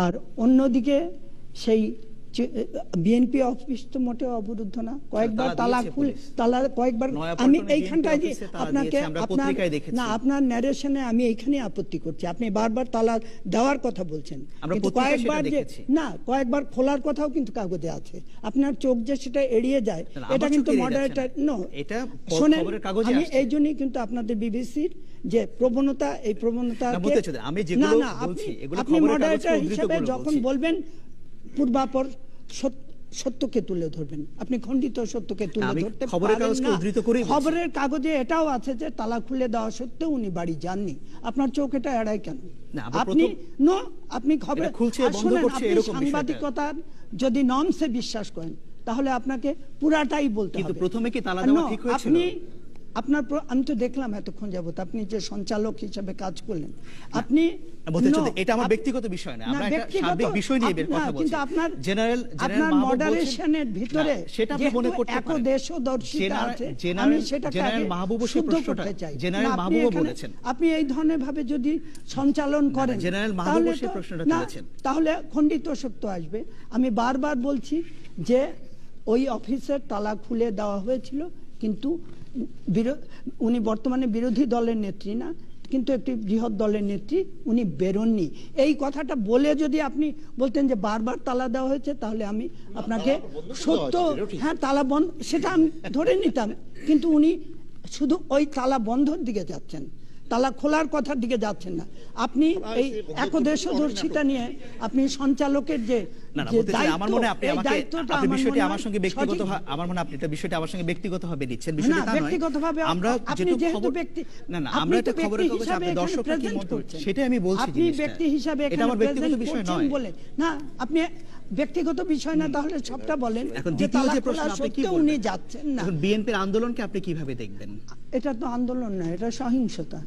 আর অন্যদিকে সেই BNP office তো মোটেও অবরুদ্ধ না। কয়েকবার তালা খুল তালা কয়েকবার আমি এইখানটায় যে আপনাকে আপনার না আপনার ন্যারেশনে আমি এইখানে আপত্তি করছি। আপনি বারবার তালা দেওয়ার কথা বলছেন। কিন্তু কয়েকবার যে না কয়েকবার খোলার কথাও কিন্তু কাগজে আছে। আপনার চোখ যে সেটা এড়িয়ে যায় এটা কিন্তু মডারেটর নো। এটা শোনেন আমি এই জন্যই কিন্তু আপনাদের বিবিসির যে প্রবণতা এই প্রবণতা আমি যেগুলো বলছি, এগুলো আপনি মডারেটর হিসেবে যখন বলবেন পূর্বাপর সত্যকে তুলে ধরবেন আপনি খণ্ডিত সত্যকে তুলে ধরতে পারেন। খবরের কাগজে এটাও আছে যে তালা খুলে দেওয়া সত্ত্বেও উনি বাড়ি যাননি আপনার চোখ এটা এড়ায় কেন আপনি নো আপনি খবর খুলছে, বন্ধ করছে, আপনি। সাংবাদিকতার যদি নর্মসে বিশ্বাস করেন তাহলে আপনাকে পুরাটাই বলতে কিন্তু হবে প্রথমে কি তালা দেওয়া ঠিক হয়েছিল? আপনি আপনার আমি তো দেখলাম এতক্ষণ যাবত আপনি যে সঞ্চালক হিসেবে কাজ করলেন। আপনি এটা আমার ব্যক্তিগত বিষয় না আমরা একটা সার্বিক বিষয় নিয়ে কথা বলছি। কিন্তু আপনার জেনারেল আপনার মডারেশনের ভিতরে সেটা আপনি মনে করতে পারেন। একদেশদর্শিতা জেনারেল- আছে, আমি সেটাকে জেনারেল সেই প্রশ্নটা। জেনারেল এখানে- বলেছেন। আপনি এই ধরনের ভাবে যদি সঞ্চালন করেন জেনারেল মাহবুবও তাহলে সেই প্রশ্নটা তুলেছেন। তাহলে খণ্ডিত সত্য আসবে। আমি বারবার বলছি যে ওই অফিসের তালা খুলে দেওয়া হয়েছিল কিন্তু উনি বর্তমানে বিরোধী দলের নেত্রী না কিন্তু একটি বৃহৎ দলের নেত্রী উনি বেরোননি। এই কথাটা বলে যদি আপনি বলতেন যে বারবার তালা দেওয়া হয়েছে তাহলে আমি আপনাকে সত্য। হ্যাঁ তালা বন্ধ সেটা আমি ধরে নিতাম। কিন্তু উনি শুধু ওই তালা বন্ধর দিকে যাচ্ছেন। তালা খোলার কথার দিকে যাচ্ছেন না। আপনি এই একদেশদর্শিতা নিয়ে আপনি সঞ্চালকের যে না না যে বলতে চাই, আমার মনে আপনি আমাকে আপনি বিষয়টি আমার সঙ্গে ব্যক্তিগত আমার মনে আপনি এটা বিষয়টি আমার সঙ্গে ব্যক্তিগত নিচ্ছেন। না নয়। ব্যক্তিগতভাবে আমরা যেটুকু খবর না না আমরা একটা খবরের ব্যক্তি আপনি দর্শকরা কি মত সেটাই আমি বলছি আপনি ব্যক্তি হিসাবে এটা এখানে আমার ব্যক্তিগত বিষয় নয়। বলে। না আপনি ব্যক্তিগত বিষয় না তাহলে সবটা বলেন এখন যে দ্বিতীয় যে প্রশ্ন আপনি কি উনি যাচ্ছেন না। এখন বিএনপির আন্দোলনকে আপনি কীভাবে দেখবেন? এটা তো আন্দোলন না এটা সহিংসতা।